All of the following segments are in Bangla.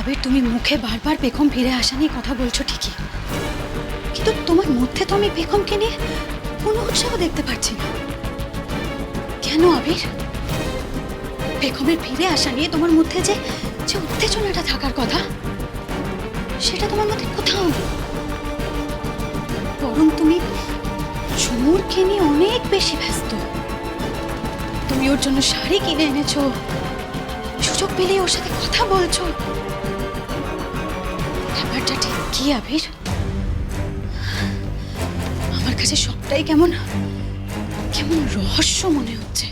আবির, তুমি মুখে বারবার পেখম ফিরে আসা নিয়ে কথা বলছো ঠিকই। কিন্তু তোমার মধ্যে তো আমি পেখমকে নিয়ে কোনো উৎসাহ দেখতে পাচ্ছি না। কেন আবির? পেখমের ফিরে আসা নিয়ে তোমার মধ্যে যে যে উত্তেজনাটা থাকার কথা, সেটা তোমার মধ্যে কোথাও নেই। বরং তুমি ঝুমুরকে নিয়ে অনেক বেশি ব্যস্ত। তুমি ওর জন্য শাড়ি কিনে এনেছো, সুযোগ পেলে ওর সাথে কথা বলছো। ব্যাপারটা ঠিক কি আবির? আমার কাছে সবটাই কেমন কেমন রহস্য মনে হচ্ছে।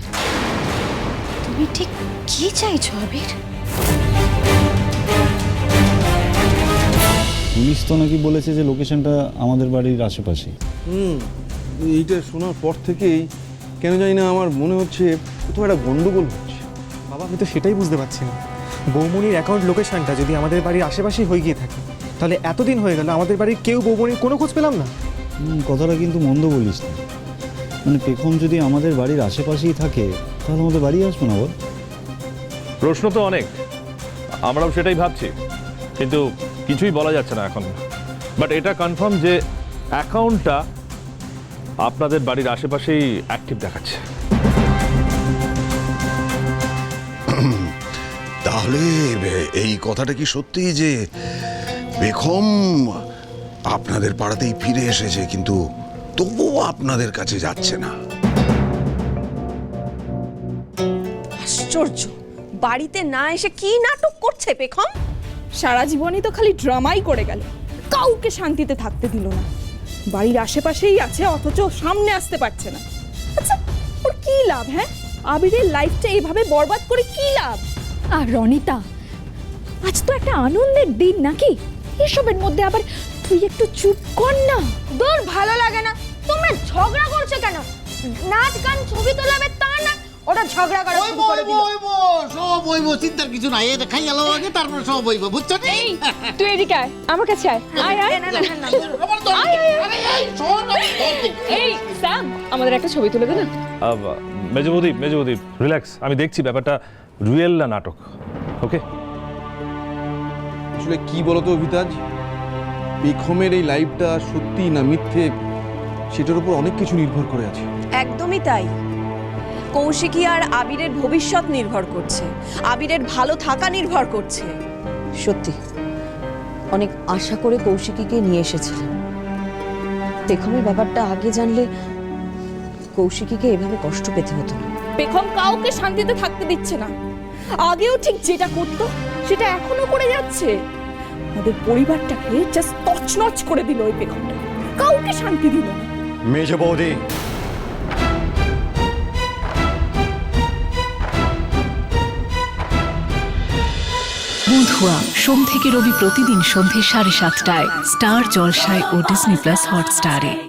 তুমি ঠিক কি চাইছো আবির? পুলিশ তো নাকি বলেছে যে লোকেশনটা আমাদের বাড়ির আশেপাশে হুম এইটা শোনার পর থেকেই কেন জানি না আমার মনে হচ্ছে কোথাও একটা গন্ডগোল হচ্ছে। বাবা আমি তো সেটাই বুঝতে পারছি না। বৌমনির অ্যাকাউন্ট লোকেশনটা যদি আমাদের বাড়ির আশেপাশেই হয়ে গিয়ে থাকে তাহলে এতদিন হয়ে গেল আমাদের বাড়ির কেউ বৌমনির কোনো খোঁজ পেলাম না? কথাটা কিন্তু মন্দ বলিস না। মানে পেখম যদি আমাদের বাড়ির আশেপাশেই থাকে তাহলে আমাদের বাড়ি আসবে না বল। প্রশ্ন তো অনেক। আমরাও সেটাই ভাবছি। কিন্তু কিছুই বলা যাচ্ছে না এখন। বাট এটা কনফার্ম যে অ্যাকাউন্টটা আপনাদের বাড়ির আশেপাশেই অ্যাক্টিভ দেখাচ্ছে। তাহলে এই কথাটা কি সত্যি যে বেখম আপনাদের পাড়াতেই ফিরে এসেছে কিন্তু তবুও আপনাদের কাছে যাচ্ছে না। আশ্চর্য! বাড়িতে না এসে কি নাটক করছে পেখম সারা জীবনই তো খালি ড্রামাই করে গেল। কাউকে শান্তিতে থাকতে দিল না। বাড়ির আশেপাশেই আছে অথচ সামনে আসতে পারছে না। আচ্ছা ওর কি লাভ হ্যাঁ? আবিরের লাইফটা এইভাবে বরবাদ করে কি লাভ? আর রনিতা আজ তো একটা আনন্দের দিন নাকি? এসবের মধ্যে আবার তুই একটু চুপ কর না। দূর ভালো লাগে না। তোমরা ঝগড়া করছ কেন? নাচ গান ছবি তোলাবে তা না। ওরা ঝগড়া করা শুরু করে দিল। সব হইব চিন্তার কিছু নাই। এটা খাই গেল আগে তারপর সব হইব বুঝছ নি? তুই এদিকে আয় আমার কাছে আয়। আয় আয়। না, না, না। আমার তো- আরে, এই, শোন, এই স্যাম আমাদের একটা ছবি তুলে দে না। মেজবৌদি মেজবৌদি রিল্যাক্স আমি দেখছি ব্যাপারটা রিয়েল না নাটক ওকে? আসলে কি বলতো অভিতাজ? বেখমের এই লাইফটা সত্যি না মিথ্যে সেটার উপর অনেক কিছু নির্ভর করে আছে। একদমই তাই। কৌশিকী আর আবিরের ভবিষ্যৎ নির্ভর করছে। আবিরের ভালো থাকা নির্ভর করছে। সত্যি অনেক আশা করে কৌশিকীকে নিয়ে এসেছিলাম পেখমের ব্যাপারটা আগে জানলে কৌশিকীকে এভাবে কষ্ট পেতে হতো না। পেখম কাউকে শান্তিতে থাকতে দিচ্ছে না। আগেও ঠিক যেটা করতো সেটা এখনও করে যাচ্ছে। আমাদের পরিবারটাকে জাস্ট তছনছ করে দিল ওই পেখমটা কাউকে শান্তি দিল না। মেজ বৌদি। বন্ধুয়া সোম থেকে রবি প্রতিদিন সন্ধে সাড়ে সাতটায় স্টার জলসায় ও ডিসনি প্লাস হটস্টারে।